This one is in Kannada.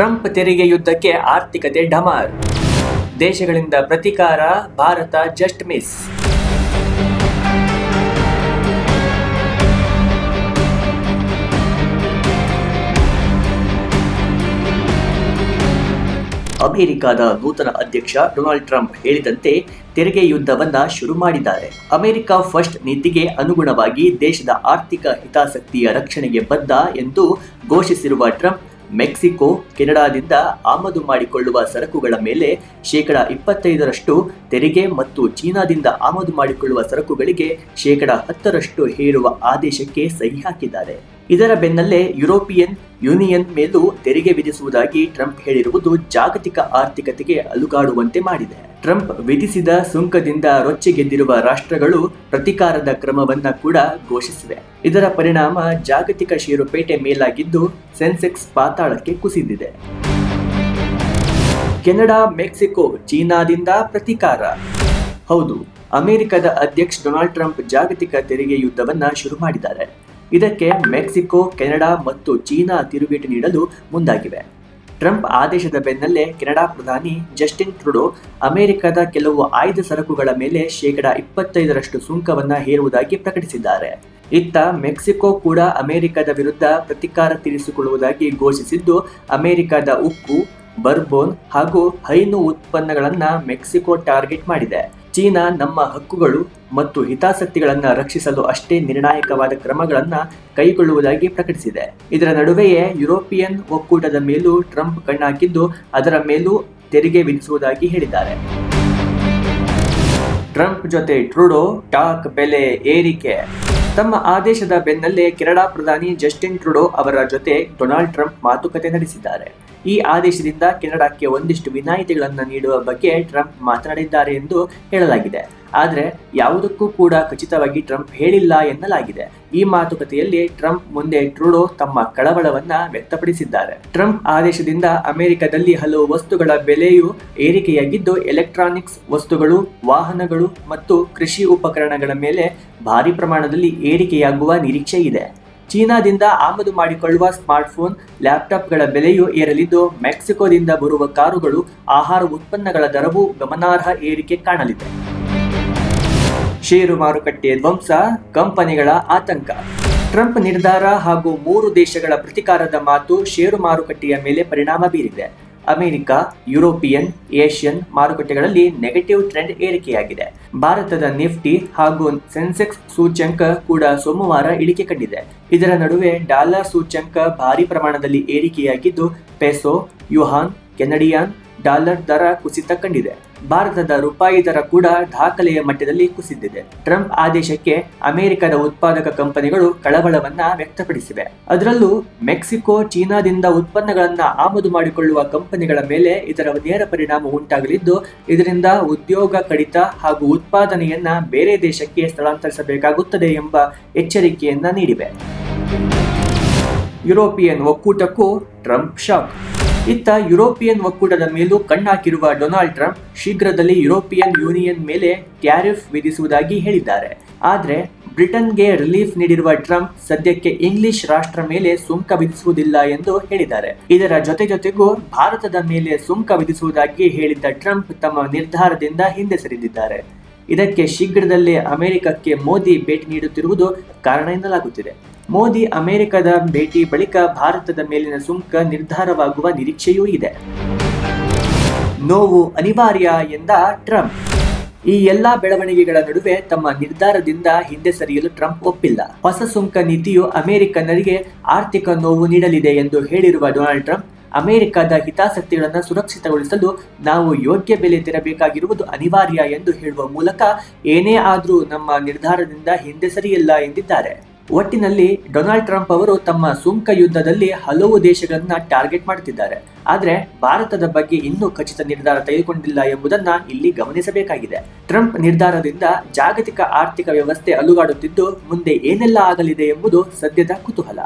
ಟ್ರಂಪ್ ತೆರಿಗೆ ಯುದ್ಧಕ್ಕೆ ಆರ್ಥಿಕತೆ ಡಮಾರ್. ದೇಶಗಳಿಂದ ಪ್ರತಿಕಾರ, ಭಾರತ ಜಸ್ಟ್ ಮಿಸ್. ಅಮೆರಿಕದ ನೂತನ ಅಧ್ಯಕ್ಷ ಡೊನಾಲ್ಡ್ ಟ್ರಂಪ್ ಹೇಳಿದಂತೆ ತೆರಿಗೆ ಯುದ್ಧವನ್ನ ಶುರು ಮಾಡಿದ್ದಾರೆ. ಅಮೆರಿಕ ಫಸ್ಟ್ ನೀತಿಗೆ ಅನುಗುಣವಾಗಿ ದೇಶದ ಆರ್ಥಿಕ ಹಿತಾಸಕ್ತಿಯ ರಕ್ಷಣೆಗೆ ಬದ್ಧ ಎಂದು ಘೋಷಿಸಿರುವ ಟ್ರಂಪ್ ಮೆಕ್ಸಿಕೋ, ಕೆನಡಾದಿಂದ ಆಮದು ಮಾಡಿಕೊಳ್ಳುವ ಸರಕುಗಳ ಮೇಲೆ ಶೇಕಡ ಇಪ್ಪತ್ತೈದರಷ್ಟು ತೆರಿಗೆ ಮತ್ತು ಚೀನಾದಿಂದ ಆಮದು ಮಾಡಿಕೊಳ್ಳುವ ಸರಕುಗಳಿಗೆ ಶೇಕಡ ಹತ್ತರಷ್ಟು ಹೇರುವ ಆದೇಶಕ್ಕೆ ಸಹಿ ಹಾಕಿದ್ದಾರೆ. ಇದರ ಬೆನ್ನಲ್ಲೇ ಯುರೋಪಿಯನ್ ಯೂನಿಯನ್ ಮೇಲೂ ತೆರಿಗೆ ವಿಧಿಸುವುದಾಗಿ ಟ್ರಂಪ್ ಹೇಳಿರುವುದು ಜಾಗತಿಕ ಆರ್ಥಿಕತೆಗೆ ಅಲುಗಾಡುವಂತೆ ಮಾಡಿದೆ. ಟ್ರಂಪ್ ವಿಧಿಸಿದ ಸುಂಕದಿಂದ ರೊಚ್ಚಿಗೆದ್ದಿರುವ ರಾಷ್ಟ್ರಗಳು ಪ್ರತಿಕಾರದ ಕ್ರಮವನ್ನ ಕೂಡ ಘೋಷಿಸಿವೆ. ಇದರ ಪರಿಣಾಮ ಜಾಗತಿಕ ಷೇರುಪೇಟೆ ಮೇಲಾಗಿದ್ದು ಸೆನ್ಸೆಕ್ಸ್ ಪಾತಾಳಕ್ಕೆ ಕುಸಿದಿದೆ. ಕೆನಡಾ, ಮೆಕ್ಸಿಕೋ, ಚೀನಾದಿಂದ ಪ್ರತಿಕಾರ. ಹೌದು, ಅಮೆರಿಕದ ಅಧ್ಯಕ್ಷ ಡೊನಾಲ್ಡ್ ಟ್ರಂಪ್ ಜಾಗತಿಕ ತೆರಿಗೆ ಯುದ್ಧವನ್ನ ಶುರು ಮಾಡಿದ್ದಾರೆ. ಇದಕ್ಕೆ ಮೆಕ್ಸಿಕೋ, ಕೆನಡಾ ಮತ್ತು ಚೀನಾ ತಿರುಗೇಟು ನೀಡಲು ಮುಂದಾಗಿವೆ. ಟ್ರಂಪ್ ಆದೇಶದ ಬೆನ್ನಲ್ಲೇ ಕೆನಡಾ ಪ್ರಧಾನಿ ಜಸ್ಟಿನ್ ಟ್ರುಡೋ ಅಮೆರಿಕದ ಕೆಲವು ಆಯ್ದ ಸರಕುಗಳ ಮೇಲೆ ಶೇಕಡ ಇಪ್ಪತ್ತೈದರಷ್ಟು ಸುಂಕವನ್ನು ಹೇರುವುದಾಗಿ ಪ್ರಕಟಿಸಿದ್ದಾರೆ. ಇತ್ತ ಮೆಕ್ಸಿಕೋ ಕೂಡ ಅಮೆರಿಕದ ವಿರುದ್ಧ ಪ್ರತಿಕಾರ ತೀರಿಸಿಕೊಳ್ಳುವುದಾಗಿ ಘೋಷಿಸಿದ್ದು, ಅಮೆರಿಕದ ಉಕ್ಕು, ಬರ್ಬೋನ್ ಹಾಗೂ ಹೈನು ಉತ್ಪನ್ನಗಳನ್ನು ಮೆಕ್ಸಿಕೋ ಟಾರ್ಗೆಟ್ ಮಾಡಿದೆ. ಚೀನಾ ನಮ್ಮ ಹಕ್ಕುಗಳು ಮತ್ತು ಹಿತಾಸಕ್ತಿಗಳನ್ನು ರಕ್ಷಿಸಲು ಅಷ್ಟೇ ನಿರ್ಣಾಯಕವಾದ ಕ್ರಮಗಳನ್ನು ಕೈಗೊಳ್ಳುವುದಾಗಿ ಪ್ರಕಟಿಸಿದೆ. ಇದರ ನಡುವೆಯೇ ಯುರೋಪಿಯನ್ ಒಕ್ಕೂಟದ ಮೇಲೂ ಟ್ರಂಪ್ ಕಣ್ಣಾಕಿದ್ದು ಅದರ ಮೇಲೂ ತೆರಿಗೆ ವಿಧಿಸುವುದಾಗಿ ಹೇಳಿದ್ದಾರೆ. ಟ್ರಂಪ್ ಜೊತೆ ಟ್ರೂಡೋ ಟಾಕ್ ಬೆಲೆ ಏರಿಕೆ ತಮ್ಮ ಆದೇಶದ ಬೆನ್ನಲ್ಲೇ ಕೆನಡಾ ಪ್ರಧಾನಿ ಜಸ್ಟಿನ್ ಟ್ರುಡೋ ಅವರ ಜೊತೆ ಡೊನಾಲ್ಡ್ ಟ್ರಂಪ್ ಮಾತುಕತೆ ನಡೆಸಿದ್ದಾರೆ. ಈ ಆದೇಶದಿಂದ ಕೆನಡಾಕ್ಕೆ ಒಂದಿಷ್ಟು ವಿನಾಯಿತಿಗಳನ್ನು ನೀಡುವ ಬಗ್ಗೆ ಟ್ರಂಪ್ ಮಾತನಾಡಿದ್ದಾರೆ ಎಂದು ಹೇಳಲಾಗಿದೆ. ಆದರೆ ಯಾವುದಕ್ಕೂ ಕೂಡ ಖಚಿತವಾಗಿ ಟ್ರಂಪ್ ಹೇಳಿಲ್ಲ ಎನ್ನಲಾಗಿದೆ. ಈ ಮಾತುಕತೆಯಲ್ಲಿ ಟ್ರಂಪ್ ಮುಂದೆ ಟ್ರೂಡೋ ತಮ್ಮ ಕಳವಳವನ್ನ ವ್ಯಕ್ತಪಡಿಸಿದ್ದಾರೆ. ಟ್ರಂಪ್ ಆದೇಶದಿಂದ ಅಮೆರಿಕದಲ್ಲಿ ಹಲವು ವಸ್ತುಗಳ ಬೆಲೆಯೂ ಏರಿಕೆಯಾಗಿದ್ದು, ಎಲೆಕ್ಟ್ರಾನಿಕ್ಸ್ ವಸ್ತುಗಳು, ವಾಹನಗಳು ಮತ್ತು ಕೃಷಿ ಉಪಕರಣಗಳ ಮೇಲೆ ಭಾರಿ ಪ್ರಮಾಣದಲ್ಲಿ ಏರಿಕೆಯಾಗುವ ನಿರೀಕ್ಷೆ ಇದೆ. ಚೀನಾದಿಂದ ಆಮದು ಮಾಡಿಕೊಳ್ಳುವ ಸ್ಮಾರ್ಟ್ಫೋನ್, ಲ್ಯಾಪ್ಟಾಪ್ಗಳ ಬೆಲೆಯೂ ಏರಲಿದ್ದು, ಮೆಕ್ಸಿಕೋದಿಂದ ಬರುವ ಕಾರುಗಳು ಆಹಾರ ಉತ್ಪನ್ನಗಳ ದರವೂ ಗಮನಾರ್ಹ ಏರಿಕೆ ಕಾಣಲಿದೆ. ಷೇರು ಮಾರುಕಟ್ಟೆ ಧ್ವಂಸ, ಕಂಪನಿಗಳ ಆತಂಕ. ಟ್ರಂಪ್ ನಿರ್ಧಾರ ಹಾಗೂ ಮೂರು ದೇಶಗಳ ಪ್ರತಿಕಾರದ ಮಾತು ಷೇರು ಮಾರುಕಟ್ಟೆಯ ಮೇಲೆ ಪರಿಣಾಮ ಬೀರಿದೆ. ಅಮೆರಿಕ, ಯುರೋಪಿಯನ್, ಏಷ್ಯನ್ ಮಾರುಕಟ್ಟೆಗಳಲ್ಲಿ ನೆಗೆಟಿವ್ ಟ್ರೆಂಡ್ ಏರಿಕೆಯಾಗಿದೆ. ಭಾರತದ ನಿಫ್ಟಿ ಹಾಗೂ ಸೆನ್ಸೆಕ್ಸ್ ಸೂಚ್ಯಂಕ ಕೂಡ ಸೋಮವಾರ ಇಳಿಕೆ ಕಂಡಿದೆ. ಇದರ ನಡುವೆ ಡಾಲರ್ ಸೂಚ್ಯಂಕ ಭಾರಿ ಪ್ರಮಾಣದಲ್ಲಿ ಏರಿಕೆಯಾಗಿದ್ದು, ಪೆಸೋ, ಯುಹಾನ್, ಕೆನಡಿಯಾನ್ ಡಾಲರ್ ದರ ಕುಸಿತ ಕಂಡಿದೆ. ಭಾರತದ ರೂಪಾಯಿ ದರ ಕೂಡ ದಾಖಲೆಯ ಮಟ್ಟದಲ್ಲಿ ಕುಸಿದಿದೆ. ಟ್ರಂಪ್ ಆದೇಶಕ್ಕೆ ಅಮೆರಿಕದ ಉತ್ಪಾದಕ ಕಂಪನಿಗಳು ಕಳವಳವನ್ನ ವ್ಯಕ್ತಪಡಿಸಿವೆ. ಅದರಲ್ಲೂ ಮೆಕ್ಸಿಕೋ, ಚೀನಾದಿಂದ ಉತ್ಪನ್ನಗಳನ್ನು ಆಮದು ಮಾಡಿಕೊಳ್ಳುವ ಕಂಪನಿಗಳ ಮೇಲೆ ಇದರ ನೇರ ಪರಿಣಾಮ ಉಂಟಾಗಲಿದ್ದು, ಇದರಿಂದ ಉದ್ಯೋಗ ಕಡಿತ ಹಾಗೂ ಉತ್ಪಾದನೆಯನ್ನ ಬೇರೆ ದೇಶಕ್ಕೆ ಸ್ಥಳಾಂತರಿಸಬೇಕಾಗುತ್ತದೆ ಎಂಬ ಎಚ್ಚರಿಕೆಯನ್ನ ನೀಡಿವೆ. ಯುರೋಪಿಯನ್ ಒಕ್ಕೂಟಕ್ಕೂ ಟ್ರಂಪ್ ಶಾಕ್. ಇತ್ತ ಯುರೋಪಿಯನ್ ಒಕ್ಕೂಟದ ಮೇಲೂ ಕಣ್ಣಾಕಿರುವ ಡೊನಾಲ್ಡ್ ಟ್ರಂಪ್ ಶೀಘ್ರದಲ್ಲಿ ಯುರೋಪಿಯನ್ ಯೂನಿಯನ್ ಮೇಲೆ ಟ್ಯಾರಿಫ್ ವಿಧಿಸುವುದಾಗಿ ಹೇಳಿದ್ದಾರೆ. ಆದರೆ ಬ್ರಿಟನ್ಗೆ ರಿಲೀಫ್ ನೀಡಿರುವ ಟ್ರಂಪ್ ಸದ್ಯಕ್ಕೆ ಇಂಗ್ಲಿಷ್ ರಾಷ್ಟ್ರ ಮೇಲೆ ಸುಂಕ ವಿಧಿಸುವುದಿಲ್ಲ ಎಂದು ಹೇಳಿದ್ದಾರೆ. ಇದರ ಜೊತೆ ಜೊತೆಗೂ ಭಾರತದ ಮೇಲೆ ಸುಂಕ ವಿಧಿಸುವುದಾಗಿ ಹೇಳಿದ್ದ ಟ್ರಂಪ್ ತಮ್ಮ ನಿರ್ಧಾರದಿಂದ ಹಿಂದೆ ಸರಿದಿದ್ದಾರೆ. ಇದಕ್ಕೆ ಶೀಘ್ರದಲ್ಲೇ ಅಮೆರಿಕಕ್ಕೆ ಮೋದಿ ಭೇಟಿ ನೀಡುತ್ತಿರುವುದು ಕಾರಣ ಎನ್ನಲಾಗುತ್ತಿದೆ. ಮೋದಿ ಅಮೆರಿಕದ ಭೇಟಿ ಬಳಿಕ ಭಾರತದ ಮೇಲಿನ ಸುಂಕ ನಿರ್ಧಾರವಾಗುವ ನಿರೀಕ್ಷೆಯೂ ಇದೆ. ನೋವು ಅನಿವಾರ್ಯ ಎಂದ ಟ್ರಂಪ್. ಈ ಎಲ್ಲಾ ಬೆಳವಣಿಗೆಗಳ ನಡುವೆ ತಮ್ಮ ನಿರ್ಧಾರದಿಂದ ಹಿಂದೆ ಸರಿಯಲು ಟ್ರಂಪ್ ಒಪ್ಪಿಲ್ಲ. ಹೊಸ ಸುಂಕ ನೀತಿಯು ಅಮೆರಿಕನ್ನರಿಗೆ ಆರ್ಥಿಕ ನೋವು ನೀಡಲಿದೆ ಎಂದು ಹೇಳಿರುವ ಡೊನಾಲ್ಡ್ ಟ್ರಂಪ್ ಅಮೆರಿಕದ ಹಿತಾಸಕ್ತಿಗಳನ್ನು ಸುರಕ್ಷಿತಗೊಳಿಸಲು ನಾವು ಯೋಗ್ಯ ಬೆಲೆ ತೆರಬೇಕಾಗಿರುವುದು ಅನಿವಾರ್ಯ ಎಂದು ಹೇಳುವ ಮೂಲಕ ಏನೇ ಆದರೂ ನಮ್ಮ ನಿರ್ಧಾರದಿಂದ ಹಿಂದೆ ಸರಿಯಲ್ಲ ಎಂದಿದ್ದಾರೆ. ಒಟ್ಟಿನಲ್ಲಿ ಡೊನಾಲ್ಡ್ ಟ್ರಂಪ್ ಅವರು ತಮ್ಮ ಸುಂಕ ಯುದ್ಧದಲ್ಲಿ ಹಲವು ದೇಶಗಳನ್ನ ಟಾರ್ಗೆಟ್ ಮಾಡುತ್ತಿದ್ದಾರೆ. ಆದರೆ ಭಾರತದ ಬಗ್ಗೆ ಇನ್ನೂ ಖಚಿತ ನಿರ್ಧಾರ ತೆಗೆದುಕೊಂಡಿಲ್ಲ ಎಂಬುದನ್ನ ಇಲ್ಲಿ ಗಮನಿಸಬೇಕಾಗಿದೆ. ಟ್ರಂಪ್ ನಿರ್ಧಾರದಿಂದ ಜಾಗತಿಕ ಆರ್ಥಿಕ ವ್ಯವಸ್ಥೆ ಅಲುಗಾಡುತ್ತಿದ್ದು ಮುಂದೆ ಏನೆಲ್ಲ ಆಗಲಿದೆ ಎಂಬುದು ಸದ್ಯದ ಕುತೂಹಲ.